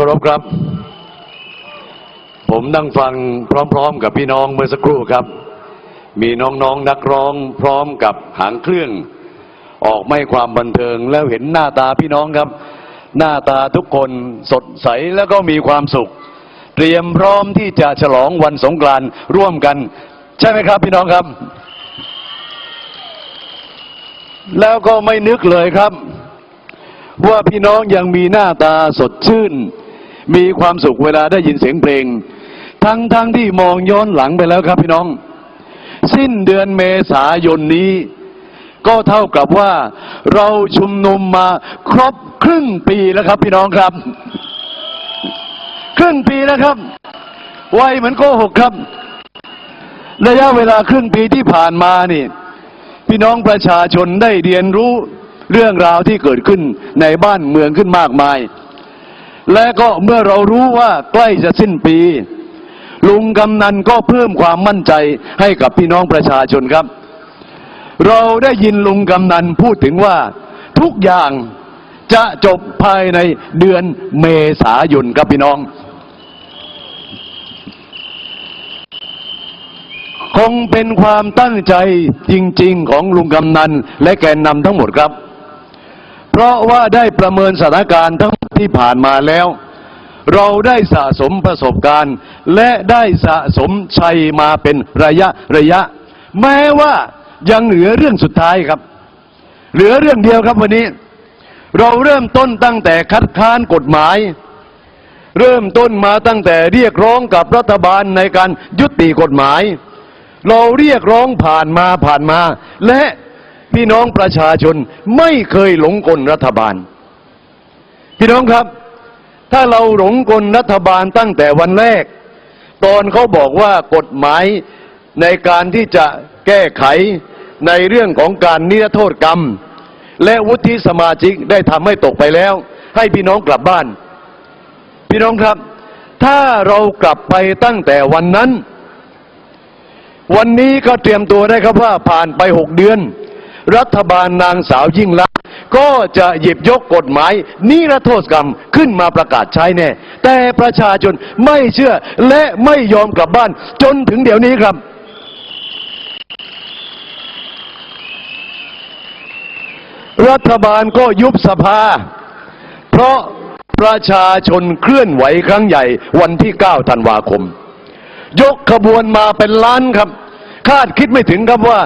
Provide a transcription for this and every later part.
พี่น้องที่เคารพครับ ผมนั่งฟังพร้อมๆ กับพี่น้องเมื่อสักครู่ครับ มีน้องๆนักร้องพร้อมกับหางเครื่องออกไม่ความบันเทิงแล้วเห็นหน้าตาพี่น้องครับ หน้าตาทุกคนสดใสแล้วก็มีความสุข เตรียมพร้อมที่จะฉลองวันสงกรานต์ร่วมกัน ใช่ไหมครับพี่น้องครับ แล้วก็ไม่นึกเลยครับ ว่าพี่น้องยังมีหน้าตาสดชื่น มีความสุขเวลาได้ยินเสียงเพลง ทั้งทั้งที่มองย้อนหลังไปแล้วครับพี่น้อง สิ้นเดือนเมษายนนี้ ก็เท่ากับว่าเราชุมนุมมาครบครึ่งปีแล้วครับพี่น้องครับ ครึ่งปีแล้วครับไวเหมือนโกหกครับ ระยะเวลาครึ่งปีที่ผ่านมานี่ พี่น้องประชาชนได้เรียนรู้เรื่องราวที่เกิดขึ้นในบ้านเมืองขึ้นมากมาย และก็เมื่อเรารู้ว่าใกล้จะสิ้นปี ลุงกำนันก็เพิ่มความมั่นใจให้กับพี่น้องประชาชนครับ เราได้ยินลุงกำนันพูดถึงว่าทุกอย่างจะจบภายในเดือนเมษายนครับพี่น้อง คงเป็นความตั้งใจจริง ๆ ของลุงกำนันและแกนนำทั้งหมดครับ เพราะว่าได้ประเมินสถานการณ์ทั้ง ที่ผ่านมาแล้ว เราได้สะสมประสบการณ์ และได้สะสมชัยมาเป็นระยะระยะ แม้ว่ายังเหลือเรื่องสุดท้ายครับ เหลือเรื่องเดียวครับวันนี้ เราเริ่มต้นตั้งแต่คัดค้านกฎหมาย เริ่มต้นมาตั้งแต่เรียกร้องกับรัฐบาลในการยุติกฎหมาย เราเรียกร้องผ่านมาผ่านมา และพี่น้องประชาชนไม่เคยหลงกลรัฐบาล พี่น้องครับ ถ้าเราหลงกลรัฐบาลตั้งแต่วันแรก ตอนเขาบอกว่ากฎหมายในการที่จะแก้ไขในเรื่องของการนิรโทษกรรม และวุฒิสมาชิกได้ทำให้ตกไปแล้ว ให้พี่น้องกลับบ้าน พี่น้องครับ ถ้าเรากลับไปตั้งแต่วันนั้น วันนี้ก็เตรียมตัวได้ครับว่าผ่านไปหกเดือน รัฐบาลนางสาวยิ่งลักษ ก็จะหยิบยกกฎหมายนิรโทษกรรมขึ้นมาประกาศใช้แน่ แต่ประชาชนไม่เชื่อและไม่ยอมกลับบ้าน จนถึงเดี๋ยวนี้ครับ รัฐบาลก็ยุบสภา เพราะประชาชนเคลื่อนไหวครั้งใหญ่วันที่ 9 ธันวาคม ยกขบวนมาเป็นล้านครับ คาดคิดไม่ถึงครับว่า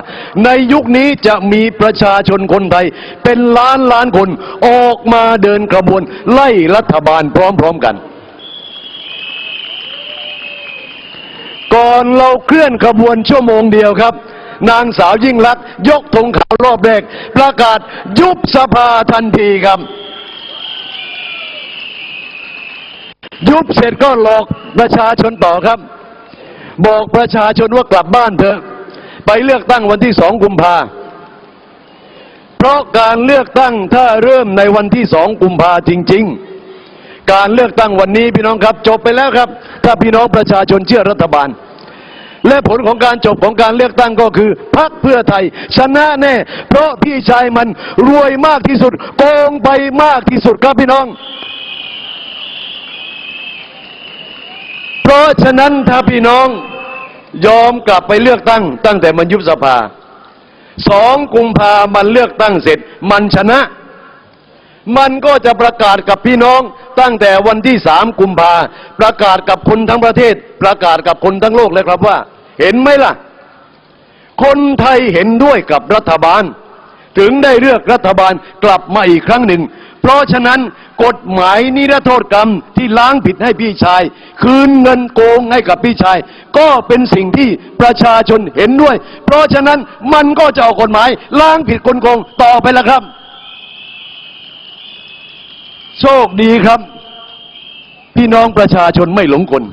ในยุคนี้จะมีประชาชนคนไทย เป็นล้านล้านคนออกมาเดินขบวน ไล่รัฐบาลพร้อม ๆ กัน ก่อนเราเคลื่อนขบวนชั่วโมงเดียวครับ นางสาวยิ่งลักษณ์ยกธงขาวรอบแรก ประกาศยุบสภาทันทีครับ ยุบเสร็จก็หลอกประชาชนต่อครับ บอกประชาชนว่ากลับบ้านเถอะ ไปเลือกตั้งวันที่สองกุมภาเพราะการเลือกตั้งถ้าเริ่มในวันที่สองกุมภาจริง ๆ การเลือกตั้งวันนี้พี่น้องครับจบไปแล้วครับ ถ้าพี่น้องประชาชนเชื่อรัฐบาล และผลของการจบของการเลือกตั้งก็คือพรรคเพื่อไทย ชนะแน่ เพราะพี่ชายมันรวยมากที่สุดโกงไปมากที่สุดครับพี่น้อง เพราะฉะนั้นถ้าพี่น้องยอมกลับไปเลือกตั้ง ตั้งแต่มันยุบสภาสองกุมภามันเลือกตั้งเสร็จ มันชนะ มันก็จะประกาศกับพี่น้อง ตั้งแต่วันที่สามกุมภาประกาศกับคนทั้งประเทศ ประกาศกับคนทั้งโลกเลยครับว่า เห็นไหมล่ะ คนไทยเห็นด้วยกับรัฐบาล ถึงได้เลือกรัฐบาลกลับมาอีกครั้งหนึ่ง เพราะฉะนั้นกฎหมายนิรโทษกรรมที่ล้างผิดให้พี่ชาย คืนเงินโกงให้กับพี่ชาย ก็เป็นสิ่งที่ประชาชนเห็นด้วย เพราะฉะนั้นมันก็จะเอากฎหมาย ล้างผิดคนโกงต่อไปแล้วครับ โชคดีครับ พี่น้องประชาชนไม่หลงกล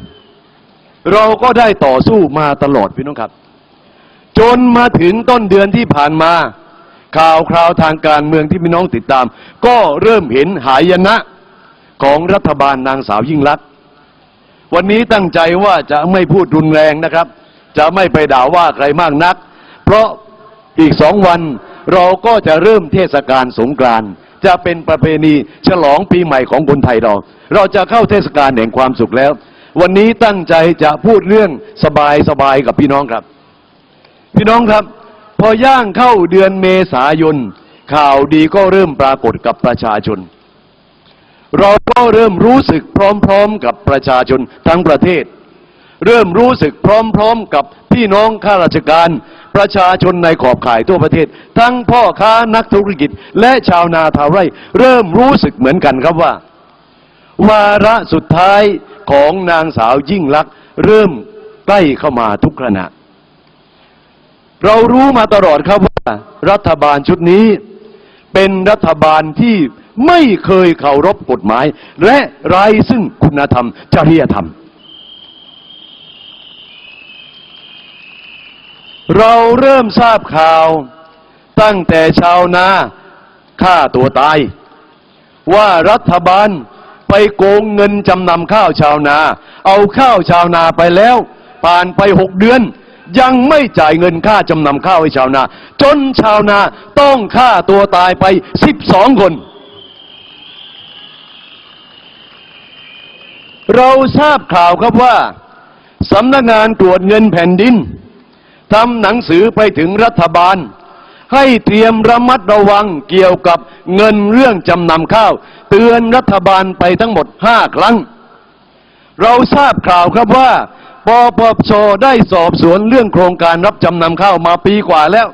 เราก็ได้ต่อสู้มาตลอดพี่น้องครับ จนมาถึงต้นเดือนที่ผ่านมา ข่าวคราวทางการเมืองที่พี่น้องติดตาม ก็เริ่มเห็นหายนะของรัฐบาลนางสาวยิ่งลักษณ์วันนี้ตั้งใจว่าจะไม่พูดรุนแรงนะครับ จะไม่ไปด่าว่าใครมากนัก เพราะอีกสองวันเราก็จะเริ่มเทศกาลสงกรานต์จะเป็นประเพณีฉลองปีใหม่ของคนไทยเรา เราจะเข้าเทศกาลแห่งความสุขแล้ว วันนี้ตั้งใจจะพูดเรื่องสบายสบายๆกับพี่น้องครับ พี่น้องครับ พอย่างเข้าเดือนเมษายน ข่าวดีก็เริ่มปรากฏกับประชาชน เราก็เริ่มรู้สึกพร้อมๆกับประชาชนทั้งประเทศ เริ่มรู้สึกพร้อมๆกับพี่น้องข้าราชการ ประชาชนในขอบข่ายทั่วประเทศ ทั้งพ่อค้านักธุรกิจ และชาวนาชาวไร่ เริ่มรู้สึกเหมือนกันครับว่า วาระสุดท้ายของนางสาวยิ่งลักษณ์เริ่มใกล้เข้ามาทุกขณะ เรารู้มาตลอดครับว่ารัฐบาลชุดนี้ เป็นรัฐบาลที่ไม่เคยเคารพกฎหมาย และไร้ซึ่งคุณธรรม จริยธรรม เราเริ่มทราบข่าว ตั้งแต่ชาวนาฆ่าตัวตาย ว่ารัฐบาลไปโกงเงินจำนำข้าวชาวนา เอาข้าวชาวนาไปแล้ว ผ่านไปหกเดือน ยังไม่จ่ายเงินค่าจำนำข้าวให้ชาวนา จนชาวนาต้องฆ่าตัวตายไปสิบสองคน เราทราบข่าวครับว่าสำนักงานตรวจเงินแผ่นดินทำหนังสือไปถึงรัฐบาล ให้เตรียมระมัดระวังเกี่ยวกับเงินเรื่องจำนำข้าว เตือนรัฐบาลไปทั้งหมดห้าครั้ง เราทราบข่าวครับว่า ปปชได้สอบสวนเรื่องโครงการรับจำนำข้าวมาปีกว่าแล้ว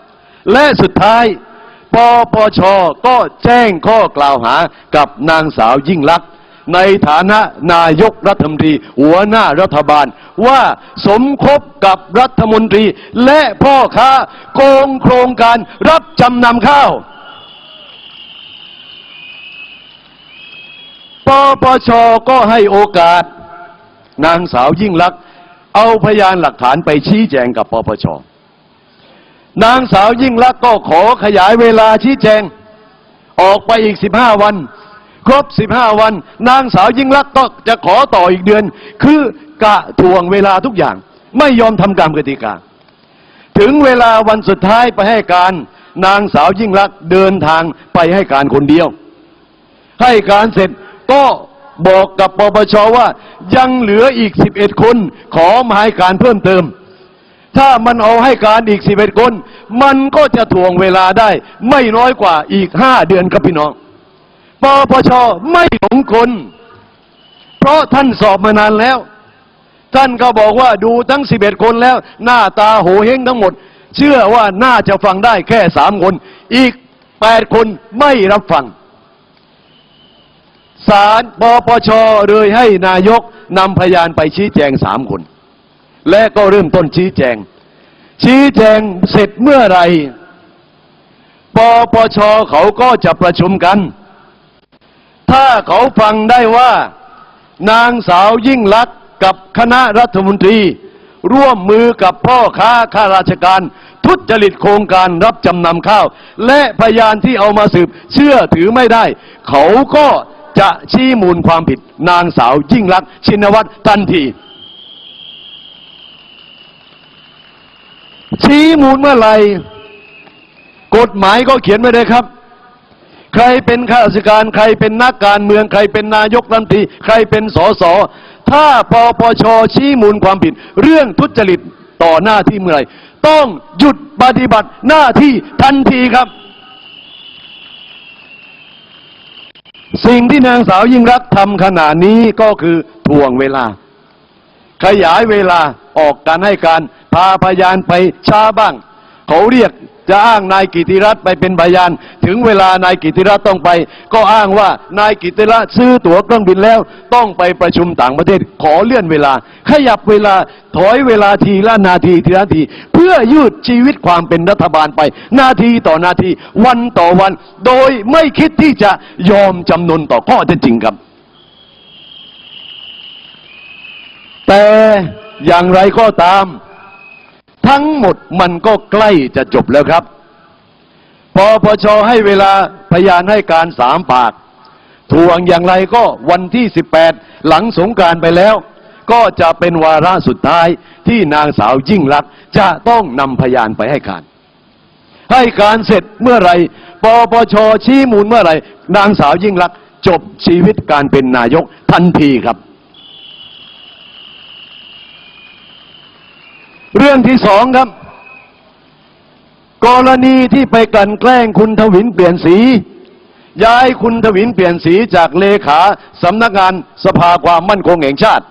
และสุดท้าย ปปชก็แจ้งข้อกล่าวหากับนางสาวยิ่งลักษณ์ในฐานะนายกรัฐมนตรี หัวหน้ารัฐบาล ว่าสมคบกับรัฐมนตรี และพ่อค้าโกงโครงการรับจำนำข้าวปปชก็ให้โอกาส นางสาวยิ่งลักษณ์ เอาพยานหลักฐานไปชี้แจงกับปปชนางสาวยิ่งลักษณ์ก็ขอขยายเวลาชี้แจง ออกไปอีก15วัน ครบ15วัน นางสาวยิ่งลักษณ์ก็จะขอต่ออีกเดือน คือกะทวงเวลาทุกอย่าง ไม่ยอมทำตามกติกา ถึงเวลาวันสุดท้ายไปให้การ นางสาวยิ่งลักษณ์เดินทางไปให้การคนเดียว ให้การเสร็จก็ บอกกับปปชว่า ยังเหลืออีก 11 คน ขอมาให้การเพิ่มเติม ถ้ามันเอาให้การอีก 11 คน มันก็จะถ่วงเวลาได้ ไม่น้อยกว่าอีก 5 เดือนครับพี่น้องปปชไม่หลงคนเพราะท่านสอบมานานแล้ว ท่านก็บอกว่าดูทั้ง 11 คนแล้ว หน้าตาโหเฮงทั้งหมด เชื่อว่าน่าจะฟังได้แค่สามคน อีก 8 คนไม่รับฟัง ศาลปปชเลยให้นายกนำพยานไปชี้แจงสามคน และก็เริ่มต้นชี้แจง ชี้แจงเสร็จเมื่อไรปปชเขาก็จะประชุมกัน ถ้าเขาฟังได้ว่า นางสาวยิ่งลักษณ์กับคณะรัฐมนตรี ร่วมมือกับพ่อค้าข้าราชการ ทุจริตโครงการรับจำนำข้าว และพยานที่เอามาสืบเชื่อถือไม่ได้ เขาก็ จะชี้มูลความผิดนางสาวยิ่งลักชินวัตรทันที ชี้มูลเมื่อไหร่กฎหมายก็เขียนไว้เลยครับ ใครเป็นข้าราชการใครเป็นนักการเมืองใครเป็นนายกรัฐมนตรีใครเป็นสสถ้าปปชชี้มูลความผิด เรื่องทุจริตต่อหน้าที่เมื่อไหร่ต้องหยุดปฏิบัติหน้าที่ทันทีครับ สิ่งที่นางสาวยิ่งรักทำขณะนี้ก็คือทวงเวลา ขยายเวลาออกการให้การพาพยานไปช้าบ้าง เขาเรียก จะอ้างนายกิติรัตน์ไปเป็นพยาน ถึงเวลานายกิติรัตน์ต้องไป ก็อ้างว่านายกิติรัตน์ซื้อตั๋วเครื่องบินแล้ว ต้องไปประชุมต่างประเทศขอเลื่อนเวลา ขยับเวลาถอยเวลาทีละนาทีทีละที เพื่อยืดชีวิตความเป็นรัฐบาลไป นาทีต่อนาทีวันต่อวัน โดยไม่คิดที่จะยอมจำนนต่อข้อเท็จจริงครับ แต่อย่างไรก็ตาม ทั้งหมดมันก็ใกล้จะจบแล้วครับปปชให้เวลาพยานให้การสามปากทวงอย่างไรก็วันที่ 18 หลังสงกานต์ไปแล้ว ก็จะเป็นวาระสุดท้ายที่นางสาวยิ่งลักจะต้องนำพยานไปให้การ ให้การเสร็จเมื่อไรปปชชี้มูลเมื่อไรนางสาวยิ่งลักจบชีวิตการเป็นนายกทันทีครับ เรื่องที่สองครับ กรณีที่ไปกลั่นแกล้งคุณทวินเปลี่ยนสี ย้ายคุณทวินเปลี่ยนสีจากเลขาสำนักงานสภาความมั่นคงแห่งชาติ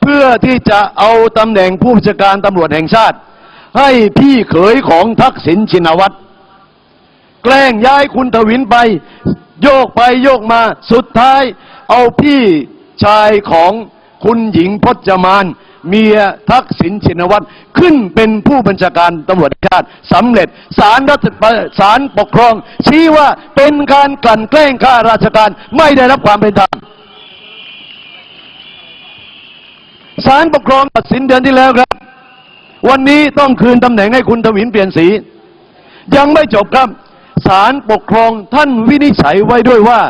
เพื่อที่จะเอาตำแหน่งผู้บัญชาการตำรวจแห่งชาติ ให้พี่เขยของทักษิณชินวัตรแกล้งย้ายคุณทวินไป โยกไปโยกมาสุดท้าย เอาพี่ชายของคุณหญิงพจมาน เมียทักษิณชินวัตรขึ้นเป็นผู้บัญชาการตำรวจชาติสำเร็จศาลรัฐศาลปกครอง ชี้ว่าเป็นการกลั่นแกล้งข้าราชการไม่ได้รับความเป็นธรรมศาลปกครองตัดสินเดือนที่แล้วครับ วันนี้ต้องคืนตำแหน่งให้คุณทวินเปลี่ยนสี ยังไม่จบครับศาลปกครองท่านวินิจฉัยไว้ด้วยว่า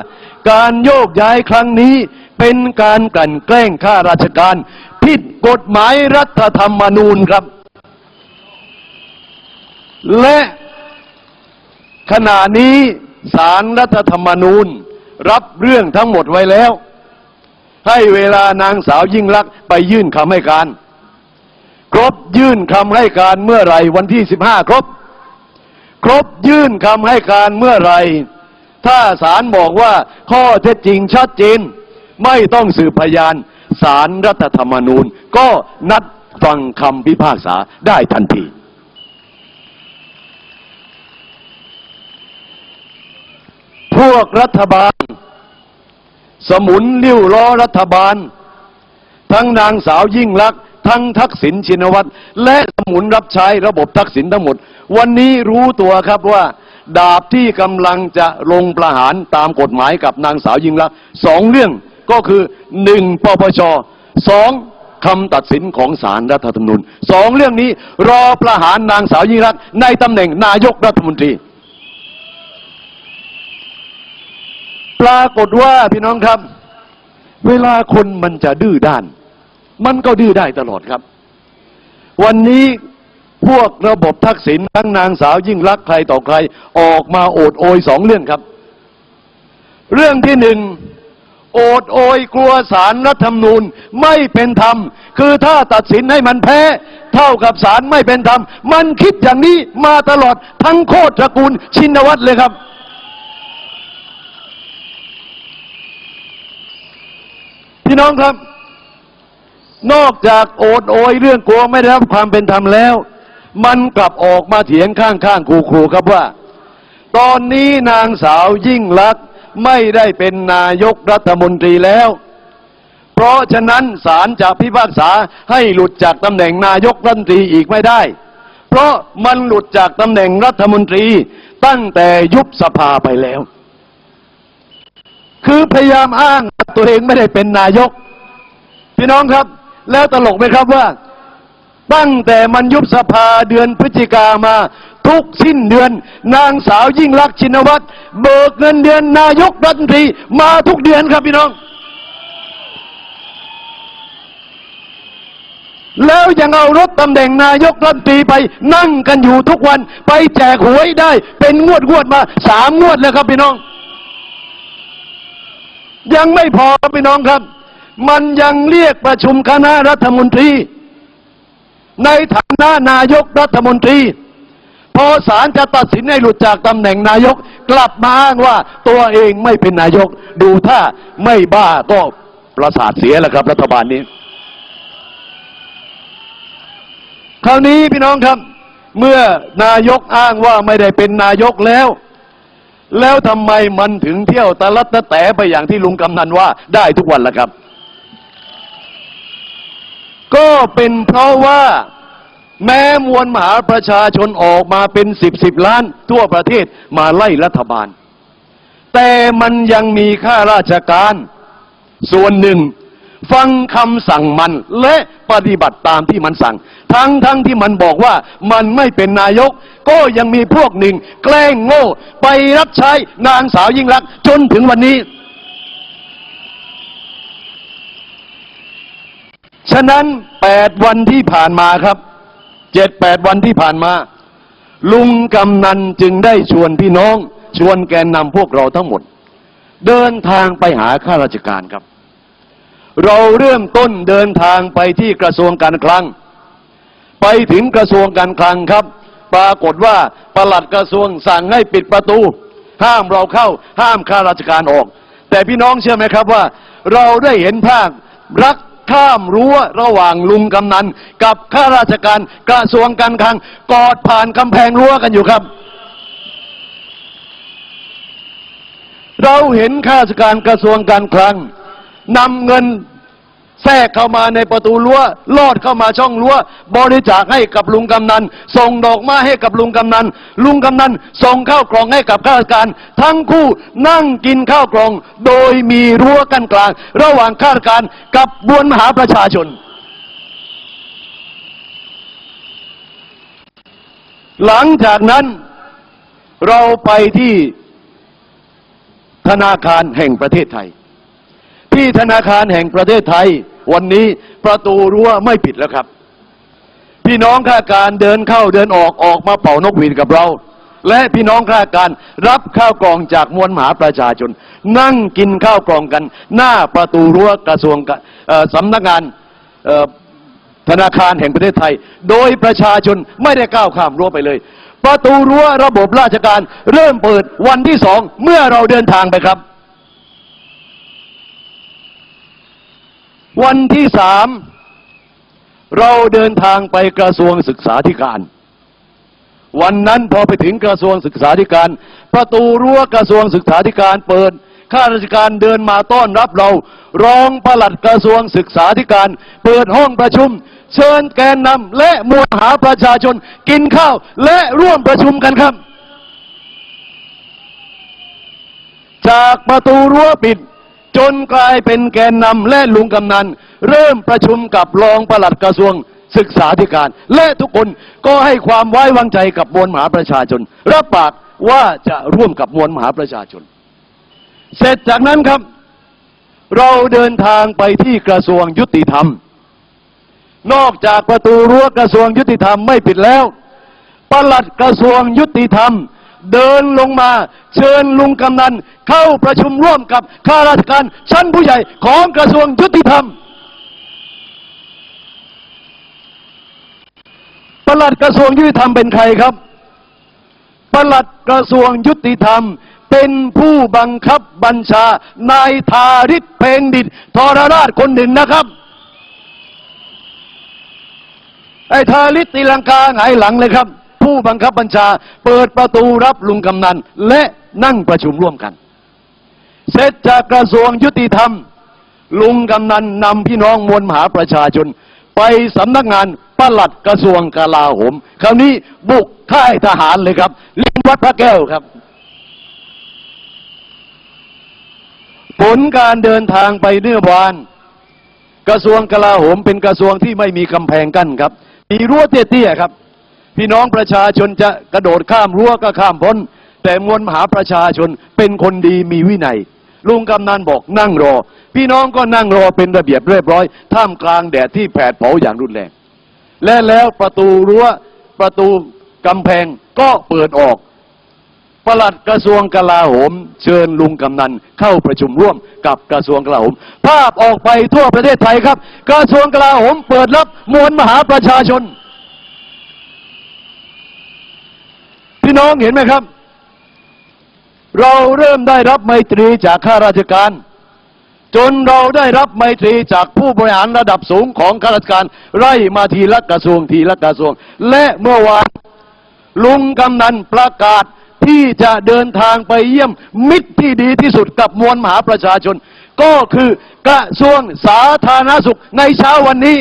การโยกย้ายครั้งนี้เป็นการกลั่นแกล้งข้าราชการ กฎหมายรัฐธรรมนูญครับ และขณะนี้ศาลรัฐธรรมนูญ รับเรื่องทั้งหมดไว้แล้ว ให้เวลานางสาวยิ่งลักษณ์ไปยื่นคำให้การ ครบยื่นคำให้การเมื่อไรวันที่15ครบ ครบยื่นคำให้การเมื่อไรถ้าศาลบอกว่าข้อเท็จจริงชัดเจนไม่ต้องสืบพยาน ศาลรัฐธรรมนูญ ก็นัดฟังคำพิพากษาได้ทันที พวกรัฐบาล สมุนลิ้วล้อรัฐบาล ทั้งนางสาวยิ่งลักษณ์ทั้งทักษิณชินวัตรและสมุนรับใช้ระบบทักษิณทั้งหมด วันนี้รู้ตัวครับว่า ดาบที่กำลังจะลงประหารตามกฎหมายกับนางสาวยิ่งลักษณ์สองเรื่อง ก็คือหนึ่งปปชสองคำตัดสินของศาลรัฐธรรมนูญสองเรื่องนี้รอประหารนางสาวยิ่งลักษณ์ในตำแหน่งนายกรัฐมนตรี ปรากฏว่าพี่น้องครับ เวลาคนมันจะดื้อด้าน มันก็ดื้อได้ตลอดครับ วันนี้พวกระบบทักษิณทั้งนางสาวยิ่งรักษณ์ใครต่อใคร ออกมาโอดโอยสองเรื่องครับ เรื่องที่หนึ่ง โอดโอยกลัวสารรัฐธรรมนูญไม่เป็นธรรม คือถ้าตัดสินให้มันแพ้ เท่ากับสารไม่เป็นธรรม มันคิดอย่างนี้มาตลอดทั้งโคตรตระกูลชินวัตรเลยครับ พี่น้องครับ นอกจากโอดโอยเรื่องกลัวไม่ได้รับความเป็นธรรมแล้ว มันกลับออกมาเถียงข้างๆครูๆครับว่า ตอนนี้นางสาวยิ่งลักษ ไม่ได้เป็นนายกรัฐมนตรีแล้ว เพราะฉะนั้นศาลจะพิพากษาให้หลุดจากตำแหน่งนายกรัฐมนตรีอีกไม่ได้ เพราะมันหลุดจากตำแหน่งรัฐมนตรีตั้งแต่ยุบสภาไปแล้ว คือพยายามอ้างตัวเองไม่ได้เป็นนายก พี่น้องครับ แล้วตลกไหมครับว่าตั้งแต่มันยุบสภาเดือนพฤศจิกามา ทุกสิ้นเดือน นางสาวยิ่งลักษณ์ชินวัตรเบิกเงินเดือนนายกรัฐมนตรีมาทุกเดือนครับพี่น้อง แล้วยังเอารถตำแหน่งนายกรัฐมนตรีไปนั่งกันอยู่ทุกวันไปแจกหวยได้เป็นงวดงวดมาสามงวดแล้วครับพี่น้อง ยังไม่พอครับพี่น้องครับ มันยังเรียกประชุมคณะรัฐมนตรี ในฐานะนายกรัฐมนตรี พอศาลจะตัดสินให้หลุดจากตำแหน่งนายก กลับมาอ้างว่าตัวเองไม่เป็นนายก ดูถ้าไม่บ้าก็ประสาทเสียแล้วครับ รัฐบาลนี้ คราวนี้พี่น้องครับ เมื่อนายกอ้างว่าไม่ได้เป็นนายกแล้ว แล้วทำไมมันถึงเที่ยวตะลัดตะแตะไปอย่างที่ลุงกำนันว่าได้ทุกวันล่ะครับ ก็เป็นเพราะว่า แม้มวลมหาประชาชนออกมาเป็นสิบสิบล้าน ทั่วประเทศมาไล่รัฐบาล แต่มันยังมีข้าราชการ ส่วนหนึ่ง ฟังคำสั่งมันและปฏิบัติตามที่มันสั่ง ทั้งทั้งที่มันบอกว่ามันไม่เป็นนายก ก็ยังมีพวกหนึ่ง แกล้งโง่ ไปรับใช้นางสาวยิ่งลักจนถึงวันนี้ ฉะนั้นแปดวันที่ผ่านมาครับ เจ็ดแปดวันที่ผ่านมา ลุงกำนันจึงได้ชวนพี่น้อง ชวนแกนนำพวกเราทั้งหมด เดินทางไปหาข้าราชการครับ เราเริ่มต้นเดินทางไปที่กระทรวงการคลัง ไปถึงกระทรวงการคลังครับ ปรากฏว่าปลัดกระทรวงสั่งให้ปิดประตู ห้ามเราเข้าห้ามข้าราชการออก แต่พี่น้องเชื่อไหมครับว่า เราได้เห็นภาพรัก ข้ามรั้วระหว่างลุงกำนันกับข้าราชการกระทรวงการคลัง กอดผ่านกำแพงรั้วกันอยู่ครับ เราเห็นข้าราชการกระทรวงการคลังนำเงิน แทรกเข้ามาในประตูรั้วลอดเข้ามาช่องรั้วบริจาคให้กับลุงกำนัน ส่งดอกไม้ให้กับลุงกำนัน ลุงกำนันส่งข้าวกล่องให้กับข้าราชการ ทั้งคู่นั่งกินข้าวกล่อง โดยมีรั้วกันกลาง ระหว่างข้าราชการกับมวลมหาประชาชน หลังจากนั้นเราไปที่ธนาคารแห่งประเทศไทย ที่ธนาคารแห่งประเทศไทย วันนี้ประตูรั้วไม่ปิดแล้วครับ พี่น้องข้าราชการเดินเข้าเดินออกออกมาเป่านกหวีดกับเรา และพี่น้องข้าราชการรับข้าวกล่องจากมวลมหาประชาชน นั่งกินข้าวกล่องกัน หน้าประตูรั้วกระทรวงสำนักงานธนาคารแห่งประเทศไทย โดยประชาชนไม่ได้ก้าวข้ามรั้วไปเลย ประตูรั้วระบบราชการเริ่มเปิดวันที่สองเมื่อเราเดินทางไปครับ วันที่สามเราเดินทางไปกระทรวงศึกษาธิการ วันนั้นพอไปถึงกระทรวงศึกษาธิการ ประตูรั้วกระทรวงศึกษาธิการเปิดข้าราชการเดินมาต้อนรับเรา รองปลัดกระทรวงศึกษาธิการ เปิดห้องประชุม เชิญแกนนำและมวลหาประชาชนกินข้าวและร่วมประชุมกันครับ จากประตูรั้วปิด จนกลายเป็นแกนนำและลุงกำนัน เริ่มประชุมกับรองปลัดกระทรวงศึกษาธิการ และทุกคนก็ให้ความไว้วางใจกับมวลมหาประชาชน รับปากว่าจะร่วมกับมวลมหาประชาชน เสร็จจากนั้นครับ เราเดินทางไปที่กระทรวงยุติธรรม นอกจากประตูรั้วกระทรวงยุติธรรมไม่ปิดแล้วปลัดกระทรวงยุติธรรม เดินลงมา เชิญลุงกำนัน เข้าประชุมร่วมกับข้าราชการชั้นผู้ใหญ่ของกระทรวงยุติธรรมปลัดกระทรวงยุติธรรมเป็นใครครับปลัดกระทรวงยุติธรรม เป็นผู้บังคับบัญชานายทาริศเพงดิตทรราชคนหนึ่งนะครับไอ้ทาริศตีลังกาหงายหลังเลยครับ ผู้บังคับบัญชา เปิดประตูรับลุงกำนัน และนั่งประชุมร่วมกัน เสร็จจากกระทรวงยุติธรรม ลุงกำนันนำพี่น้องมวลมหาประชาชน ไปสำนักงานปลัดกระทรวงกลาโหม คราวนี้บุกค่ายทหารเลยครับลียงวัดพระแก้วครับ ผลการเดินทางไปเนื้อวานกระทรวงกลาโหมเป็นกระทรวงที่ไม่มีกำแพงกั้นครับ มีรั้วเตี้ยๆครับ พี่น้องประชาชนจะกระโดดข้ามรั้วก็ข้ามพ้น แต่มวลมหาประชาชนเป็นคนดีมีวินัยลุงกำนันบอกนั่งรอ พี่น้องก็นั่งรอเป็นระเบียบเรียบร้อย ท่ามกลางแดดที่แผดเผาอย่างรุนแรง และแล้วประตูรั้วประตูกำแพงก็เปิดออกประหลัดกระทรวงกลาโหม เชิญลุงกำนันเข้าประชุมร่วมกับกระทรวงกลาโหม ภาพออกไปทั่วประเทศไทยครับ กระทรวงกลาโหมเปิดรับมวลมหาประชาชน พี่น้องเห็นไหมครับ เราเริ่มได้รับไมตรีจากข้าราชการ จนเราได้รับไมตรีจากผู้บริหารระดับสูงของข้าราชการ ไล่มาทีละกระทรวงทีละกระทรวง และเมื่อวานลุงกำนันประกาศที่จะเดินทางไปเยี่ยมมิตรที่ดีที่สุดกับมวลมหาประชาชน ก็คือกระทรวงสาธารณสุขในเช้าวันนี้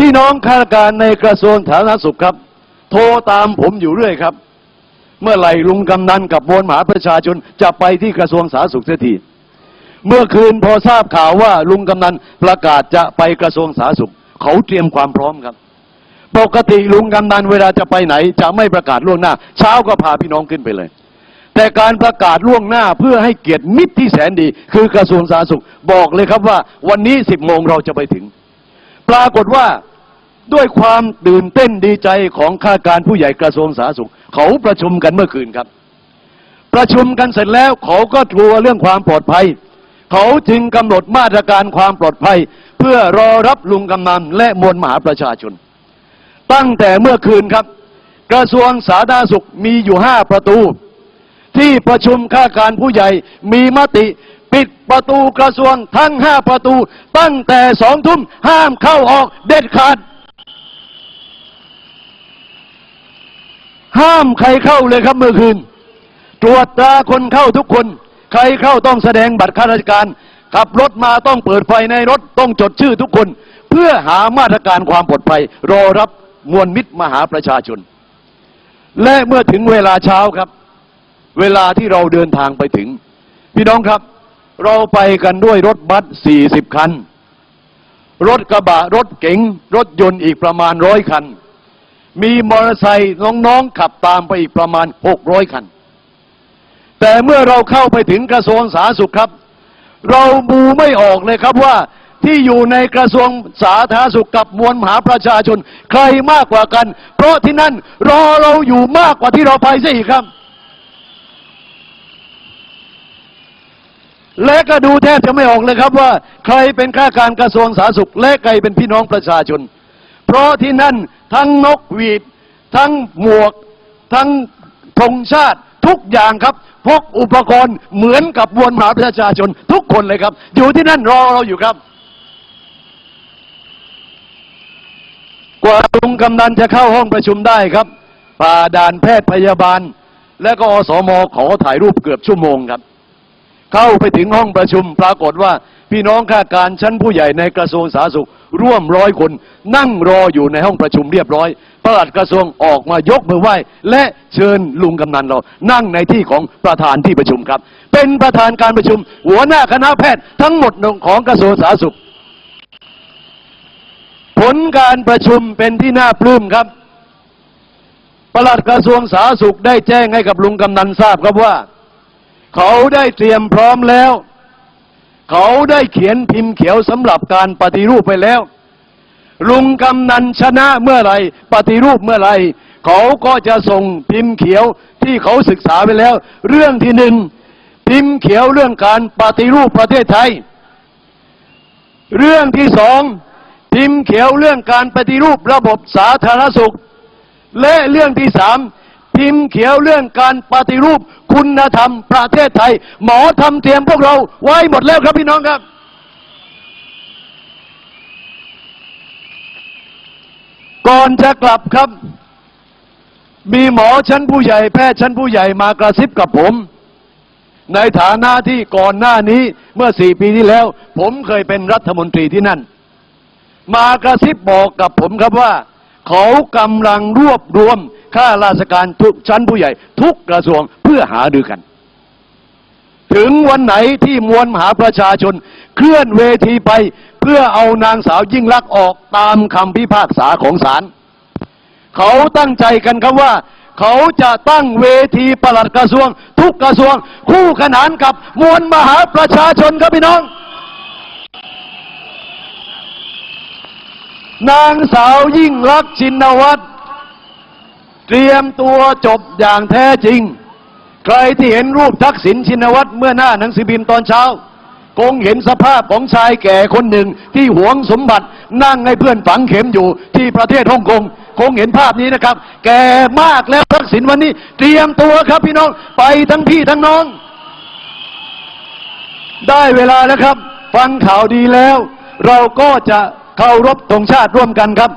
พี่น้องข้าราชการในกระทรวงสาธารณสุขครับ โทรตามผมอยู่เรื่อยครับ เมื่อไหร่ลุงกำนันกับมวลมหาประชาชนจะไปที่กระทรวงสาธารณสุขเสียทีเมื่อคืนพอทราบข่าวว่าลุงกำนันประกาศจะไปกระทรวงสาธารณสุข เขาเตรียมความพร้อมครับ ปกติลุงกำนันเวลาจะไปไหน จะไม่ประกาศล่วงหน้า เช้าก็พาพี่น้องขึ้นไปเลย แต่การประกาศล่วงหน้าเพื่อให้เกียรติมิตรที่แสนดี คือกระทรวงสาธารณสุขบอกเลยครับว่า วันนี้สิบโมงเราจะไปถึง ปรากฏว่า ด้วยความตื่นเต้นดีใจของข้าการผู้ใหญ่กระทรวงสาธารณสุข เขาประชุมกันเมื่อคืนครับ ประชุมกันเสร็จแล้วเขาก็กลัวเรื่องความปลอดภัย เขาจึงกำหนดมาตรการความปลอดภัย เพื่อรอรับลุงกำนันและมวลมหาประชาชน ตั้งแต่เมื่อคืนครับ กระทรวงสาธารณสุขมีอยู่ห้าประตู ที่ประชุมข้าการผู้ใหญ่มีมติปิดประตูกระทรวงทั้งห้าประตู ตั้งแต่สองทุ่มห้ามเข้าออกเด็ดขาด ห้ามใครเข้าเลยครับเมื่อคืน ตรวจตราคนเข้าทุกคน ใครเข้าต้องแสดงบัตรข้าราชการขับรถมาต้องเปิดไฟในรถต้องจดชื่อทุกคน เพื่อหามาตรการความปลอดภัย รอรับมวลมิตรมหาประชาชน และเมื่อถึงเวลาเช้าครับ เวลาที่เราเดินทางไปถึง พี่น้องครับ เราไปกันด้วยรถบัส 40 คัน รถกระบะรถเก๋งรถยนต์อีกประมาณร้อยคัน มีมอเตอร์ไซค์น้องๆขับตามไปอีกประมาณ 600 คัน แต่เมื่อเราเข้าไปถึงกระทรวงสาธารณสุขครับ เรามูไม่ออกเลยครับว่าที่อยู่ในกระทรวงสาธารณสุขกับมวลมหาประชาชน ใครมากกว่ากัน เพราะที่นั่นรอเราอยู่มากกว่าที่เราไปซะอีกครับ และก็ดูแทบจะไม่ออกเลยครับว่า ใครเป็นข้าการกระทรวงสาธารณสุข และใครเป็นพี่น้องประชาชน เพราะที่นั่นทั้งนกหวีดทั้งหมวก ทั้งธงชาติทุกอย่างครับพกอุปกรณ์เหมือนกับมวลมหาประชาชน ทุกคนเลยครับ อยู่ที่นั่นรอเราอยู่ครับ กว่าลุงกำนันจะเข้าห้องประชุมได้ครับป่าด่านแพทย์พยาบาล และก็อสมขอถ่ายรูปเกือบชั่วโมงครับ เข้าไปถึงห้องประชุมปรากฏว่า พี่น้องข้าการชั้นผู้ใหญ่ในกระทรวงสาธารณสุข ร่วมร้อยคน นั่งรออยู่ในห้องประชุมเรียบร้อยปลัดกระทรวงออกมายกมือไหว้ และเชิญลุงกำนันเรา นั่งในที่ของประธานที่ประชุมครับ เป็นประธานการประชุม หัวหน้าคณะแพทย์ทั้งหมดของกระทรวงสาธารณสุข ผลการประชุมเป็นที่น่าปลื้มครับปลัดกระทรวงสาธารณสุขได้แจ้งให้กับลุงกำนันทราบครับว่า เขาได้เตรียมพร้อมแล้ว เขาได้เขียนพิมพ์เขียวสำหรับการปฏิรูปไปแล้ว ลุงกำนันชนะเมื่อไหรปฏิรูปเมื่อไหรเขาก็จะส่งพิมพ์เขียวที่เขาศึกษาไปแล้ว เรื่องที่หนึ่งพิมพ์เขียวเรื่องการปฏิรูปประเทศไทย เรื่องที่สองพิมพ์เขียวเรื่องการปฏิรูประบบสาธารณสุข และเรื่องที่สาม พิมพ์เขียวเรื่องการปฏิรูป คุณธรรมประเทศไทย หมอทำเตรียมพวกเราไว้หมดแล้วครับพี่น้องครับ ก่อนจะกลับครับ มีหมอชั้นผู้ใหญ่แพทย์ชั้นผู้ใหญ่มากระซิบกับผม ในฐานะที่ก่อนหน้านี้เมื่อสี่ปีที่แล้ว ผมเคยเป็นรัฐมนตรีที่นั่น มากระซิบบอกกับผมครับว่า เขากำลังรวบรวม ข้าราชการทุกชั้นผู้ใหญ่ ทุกกระทรวงเพื่อหารือกัน ถึงวันไหนที่มวลมหาประชาชน เคลื่อนเวทีไป เพื่อเอานางสาวยิ่งลักษณ์ออกตามคำพิพากษาของศาลเขาตั้งใจกันครับว่า เขาจะตั้งเวทีปลัดกระทรวง ทุกกระทรวง คู่ขนานกับมวลมหาประชาชนครับพี่น้องนางสาวยิ่งรักษณ์ชินวัตร เตรียมตัวจบอย่างแท้จริง ใครที่เห็นรูปทักษิณชินวัตรเมื่อหน้าหนังสือพิมพ์ตอนเช้า คงเห็นสภาพของชายแก่คนหนึ่งที่หวงสมบัตินั่งให้เพื่อนฝังเข็มอยู่ที่ประเทศฮ่องกงคงเห็นภาพนี้นะครับ แก่มากแล้วทักษิณวันนี้ เตรียมตัวครับพี่น้องไปทั้งพี่ทั้งน้อง ได้เวลาแล้วครับ ฟังข่าวดีแล้ว เราก็จะเคารพธงชาติร่วมกันครับ